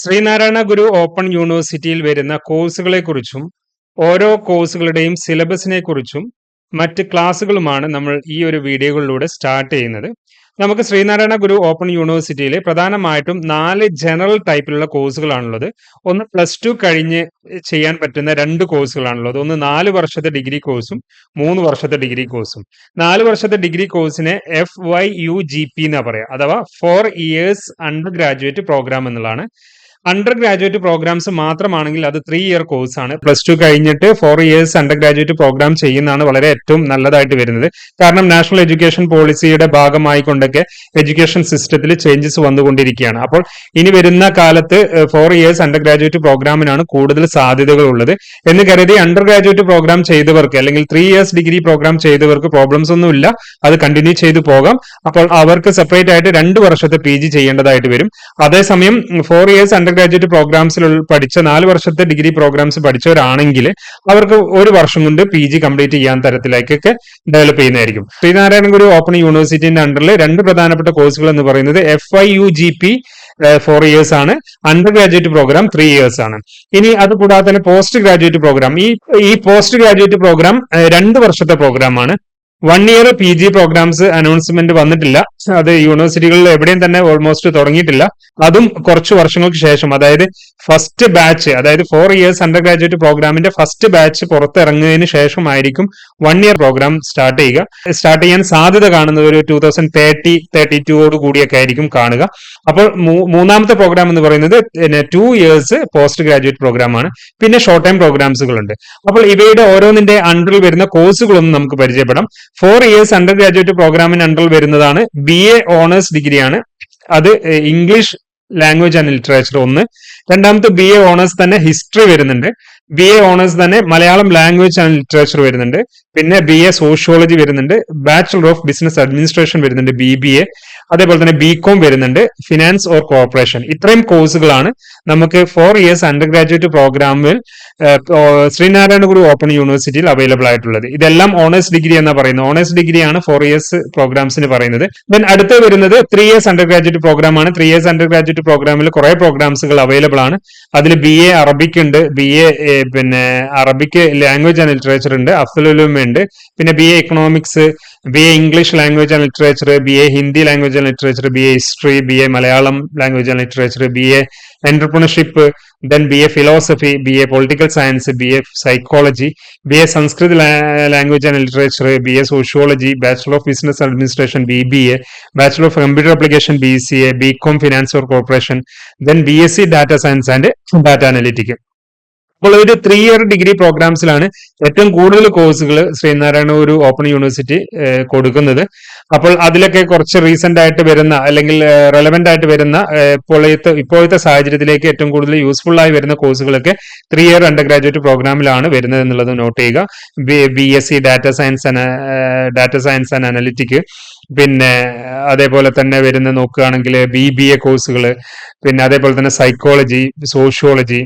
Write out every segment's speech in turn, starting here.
Sreenarayana Guru open യൂണിവേഴ്സിറ്റിയിൽ വരുന്ന കോഴ്സുകളെക്കുറിച്ചും ഓരോ കോഴ്സുകളുടെയും സിലബസിനെ കുറിച്ചും മറ്റ് ക്ലാസ്സുകളുമാണ് നമ്മൾ ഈ ഒരു വീഡിയോകളിലൂടെ സ്റ്റാർട്ട് ചെയ്യുന്നത്. നമുക്ക് ശ്രീനാരായണ ഗുരു ഓപ്പൺ യൂണിവേഴ്സിറ്റിയിൽ പ്രധാനമായിട്ടും നാല് ജനറൽ ടൈപ്പിലുള്ള കോഴ്സുകളാണുള്ളത്. ഒന്ന് പ്ലസ് ടു കഴിഞ്ഞ് ചെയ്യാൻ പറ്റുന്ന രണ്ട് കോഴ്സുകളാണുള്ളത്. ഒന്ന് നാല് വർഷത്തെ ഡിഗ്രി കോഴ്സും മൂന്ന് വർഷത്തെ ഡിഗ്രി കോഴ്സും. നാല് വർഷത്തെ ഡിഗ്രി കോഴ്സിനെ F Y U G P എന്നാ പറയുക അഥവാ four years under graduate programme എന്നുള്ളതാണ്. അണ്ടർ ഗ്രാജുവേറ്റ് പ്രോഗ്രാംസ് മാത്രമാണെങ്കിൽ അത് ത്രീ ഇയർ കോഴ്സ് ആണ്. പ്ലസ് ടു കഴിഞ്ഞിട്ട് four years under graduate programme ചെയ്യുന്നതാണ് വളരെ ഏറ്റവും നല്ലതായിട്ട് വരുന്നത്. കാരണം നാഷണൽ എഡ്യൂക്കേഷൻ പോളിസിയുടെ ഭാഗമായിക്കൊണ്ടൊക്കെ എഡ്യൂക്കേഷൻ സിസ്റ്റത്തിൽ ചേഞ്ചസ് വന്നുകൊണ്ടിരിക്കുകയാണ്. അപ്പോൾ ഇനി വരുന്ന കാലത്ത് ഫോർ ഇയേഴ്സ് അണ്ടർ ഗ്രാജുവേറ്റ് പ്രോഗ്രാമിനാണ് കൂടുതൽ സാധ്യതകൾ ഉള്ളത് എന്ന് കരുതി അണ്ടർ ഗ്രാജുവേറ്റ് പ്രോഗ്രാം ചെയ്തവർക്ക് അല്ലെങ്കിൽ ത്രീ ഇയേഴ്സ് ഡിഗ്രി പ്രോഗ്രാം ചെയ്തവർക്ക് പ്രോബ്ലംസ് ഒന്നുമില്ല അത് കണ്ടിന്യൂ ചെയ്തു പോകാം. അപ്പോൾ അവർക്ക് സെപ്പറേറ്റ് ആയിട്ട് രണ്ട് വർഷത്തെ പി ജി ചെയ്യേണ്ടതായിട്ട് വരും. അതേസമയം ഫോർ ഇയേഴ്സ് അണ്ടർ ഗ്രാജുവേറ്റ് പ്രോഗ്രാംസിൽ പഠിച്ച നാല് വർഷത്തെ ഡിഗ്രി പ്രോഗ്രാംസ് പഠിച്ചവരാണെങ്കിൽ അവർക്ക് ഒരു വർഷം കൊണ്ട് പി ജി കംപ്ലീറ്റ് ചെയ്യാൻ തരത്തിലേക്കൊക്കെ ഡെവലപ്പ് ചെയ്യുന്നതായിരിക്കും. ശ്രീനാരായണ ഗുരു ഓപ്പൺ യൂണിവേഴ്സിറ്റിന്റെ അണ്ടറിൽ രണ്ട് പ്രധാനപ്പെട്ട കോഴ്സുകൾ എന്ന് പറയുന്നത് F I U G P four years ആണ്. Undergraduate programme three years ആണ്. ഇനി അത് കൂടാതെ തന്നെ പോസ്റ്റ് ഗ്രാജുവേറ്റ് പ്രോഗ്രാം ഈ ഈ പോസ്റ്റ് ഗ്രാജുവേറ്റ് പ്രോഗ്രാം രണ്ട് വർഷത്തെ പ്രോഗ്രാം ആണ്. One year P G programmes announcement വന്നിട്ടില്ല. അത് യൂണിവേഴ്സിറ്റികളിൽ എവിടെയും തന്നെ ഓൾമോസ്റ്റ് തുടങ്ങിയിട്ടില്ല. അതും കുറച്ച് വർഷങ്ങൾക്ക് ശേഷം. അതായത് ഫസ്റ്റ് ബാച്ച് അതായത് ഫോർ ഇയേഴ്സ് അണ്ടർ ഗ്രാജുവേറ്റ് പ്രോഗ്രാമിന്റെ ഫസ്റ്റ് ബാച്ച് പുറത്തിറങ്ങിയതിന് ശേഷമായിരിക്കും വൺ ഇയർ പ്രോഗ്രാം സ്റ്റാർട്ട് ചെയ്യുക. സ്റ്റാർട്ട് ചെയ്യാൻ സാധ്യത കാണുന്നത് ഒരു ടൂ തൗസൻഡ് തേർട്ടി തേർട്ടി ടുവോട് കൂടിയൊക്കെ ആയിരിക്കും കാണുക. അപ്പോൾ മൂന്നാമത്തെ പ്രോഗ്രാം എന്ന് പറയുന്നത് two years postgraduate programme ആണ്. പിന്നെ ഷോർട്ട് ടൈം പ്രോഗ്രാംസുകളുണ്ട് അപ്പോൾ ഇവയുടെ ഓരോന്നിന്റെ അണ്ടറിൽ വരുന്ന കോഴ്സുകളൊന്നും നമുക്ക് പരിചയപ്പെടാം. ഫോർ ഇയേഴ്സ് അണ്ടർ ഗ്രാജുവേറ്റ് പ്രോഗ്രാമിന് അണ്ടറിൽ വരുന്നതാണ്. ബി എ ഓണേഴ്സ് ഡിഗ്രിയാണ് അത് ഇംഗ്ലീഷ് ലാംഗ്വേജ് ആൻഡ് ലിറ്ററേച്ചർ ഒന്ന്. രണ്ടാമത്തെ ബി എ ഓണേഴ്സ് തന്നെ ഹിസ്റ്ററി വരുന്നുണ്ട്. ബി എ ഓണേഴ്സ് തന്നെ മലയാളം ലാംഗ്വേജ് ആൻഡ് ലിറ്ററേച്ചർ വരുന്നുണ്ട്. പിന്നെ ബി എ സോഷ്യോളജി വരുന്നുണ്ട് ബാച്ചുലർ ഓഫ് ബിസിനസ് അഡ്മിനിസ്ട്രേഷൻ വരുന്നുണ്ട് ബി ബി എ അതേപോലെ തന്നെ ബി കോം വരുന്നുണ്ട് ഫിനാൻസ് ഓർ കോർപ്പറേഷൻ ഇത്രയും കോഴ്സുകളാണ് നമുക്ക് ഫോർ ഇയേഴ്സ് അണ്ടർ ഗ്രാജുവേറ്റ് പ്രോഗ്രാമിൽ ശ്രീനാരായണ ഗുരു ഓപ്പൺ യൂണിവേഴ്സിറ്റിയിൽ അവൈലബിൾ ആയിട്ടുള്ളത്. ഇതെല്ലാം ഓണേഴ്സ് ഡിഗ്രി എന്ന് പറയുന്നത്. ഓണേഴ്സ് ഡിഗ്രിയാണ് ഫോർ ഇയേഴ്സ് പ്രോഗ്രാംസിന് പറയുന്നത്. ദെൻ അടുത്ത് വരുന്നത് three years under graduate programme ആണ്. ത്രീ ഇയേഴ്സ് അണ്ടർ ഗ്രാജുവേറ്റ് പ്രോഗ്രാമിൽ കുറെ പ്രോഗ്രാംസുകൾ അവൈലബിൾ ആണ്. അതിൽ ബി എ അറബിക് ഉണ്ട്. ബി എ പിന്നെ അറബിക് ലാംഗ്വേജ് ആൻഡ് ലിറ്ററേച്ചർ ഉണ്ട്. അഫ്ലുലുമ ഉണ്ട് പിന്നെ B A economics B A English language and literature B A Hindi language and literature B A history B A Malayalam language and literature B A entrepreneurship then B A philosophy B A political science B A psychology B A Sanskrit language and literature B A sociology bachelor of business administration B B A bachelor of computer application B C A B com finance or corporation then B S C data science and data analytic അപ്പോൾ ഒരു three year degree പ്രോഗ്രാംസിലാണ് ഏറ്റവും കൂടുതൽ കോഴ്സുകൾ ശ്രീനാരായണ ഒരു open university കൊടുക്കുന്നത്. അപ്പോൾ അതിലൊക്കെ കുറച്ച് റീസെന്റ് ആയിട്ട് വരുന്ന അല്ലെങ്കിൽ റെലവെന്റ് ആയിട്ട് വരുന്ന ഇപ്പോഴത്തെ ഇപ്പോഴത്തെ സാഹചര്യത്തിലേക്ക് ഏറ്റവും കൂടുതൽ യൂസ്ഫുൾ ആയി വരുന്ന കോഴ്സുകളൊക്കെ ത്രീ ഇയർ അണ്ടർ ഗ്രാജുവേറ്റ് പ്രോഗ്രാമിലാണ് വരുന്നത് എന്നുള്ളത് നോട്ട് ചെയ്യുക. B S C data science data science and analytic പിന്നെ അതേപോലെ തന്നെ വരുന്ന നോക്കുകയാണെങ്കിൽ ബി ബി എ കോഴ്സുകൾ പിന്നെ അതേപോലെ തന്നെ സൈക്കോളജി സോഷ്യോളജി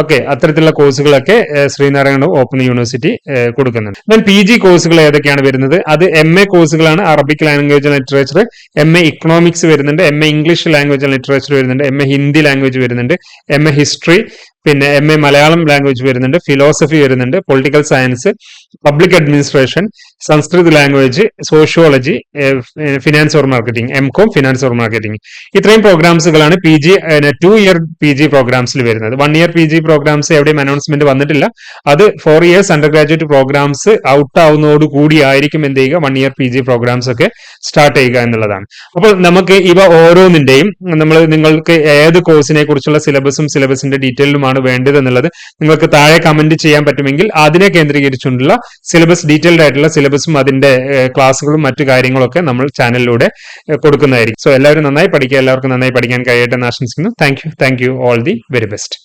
ഓക്കെ അത്തരത്തിലുള്ള കോഴ്സുകളൊക്കെ ശ്രീനാരായണ ഓപ്പൺ യൂണിവേഴ്സിറ്റി കൊടുക്കുന്നുണ്ട്. ദെൻ പി ജി കോഴ്സുകൾ ഏതൊക്കെയാണ് വരുന്നത്? അത് എം എ കോഴ്സുകളാണ് Arabic language and literature M A economics വരുന്നുണ്ട് M A English language and literature വരുന്നുണ്ട് എം എ ഹിന്ദി ലാംഗ്വേജ് വരുന്നുണ്ട് എം എ ഹിസ്റ്ററി പിന്നെ എം എ മലയാളം ലാംഗ്വേജ് വരുന്നുണ്ട് ഫിലോസഫി വരുന്നുണ്ട് political science public administration Sanskrit language sociology finance or marketing M com finance or marketing ഇത്രയും പ്രോഗ്രാംസുകളാണ് P G two year P G പ്രോഗ്രാംസിൽ വരുന്നത്. One year P G programmes എവിടെയും announcement വന്നിട്ടില്ല. അത് four years undergraduate programmes out ആവുന്നതോട് കൂടി ആയിരിക്കും എന്ത് ചെയ്യുക? One year P G programmes ഒക്കെ സ്റ്റാർട്ട് ചെയ്യുക എന്നുള്ളതാണ്. അപ്പോൾ നമുക്ക് ഇവ ഓരോന്നിന്റെയും നമ്മൾ നിങ്ങൾക്ക് ഏത് കോഴ്സിനെ കുറിച്ചുള്ള സിലബസും സിലബസിന്റെ ഡീറ്റെയിലുമാണ് ആണ് വേണ്ടത് എന്നുള്ളത് നിങ്ങൾക്ക് താഴെ കമന്റ് ചെയ്യാൻ പറ്റുമെങ്കിൽ അതിനെ കേന്ദ്രീകരിച്ചുകൊണ്ടുള്ള സിലബസ് ഡീറ്റെയിൽഡ് ആയിട്ടുള്ള സിലബസും അതിന്റെ ക്ലാസ്സുകളും മറ്റു കാര്യങ്ങളൊക്കെ നമ്മൾ ചാനലിലൂടെ കൊടുക്കുന്നതായിരിക്കും. സോ എല്ലാവരും നന്നായി പഠിക്കുക. എല്ലാവർക്കും നന്നായി പഠിക്കാൻ കഴിയട്ടെ എന്ന് ആശംസിക്കുന്നു. Thank you thank you all the very best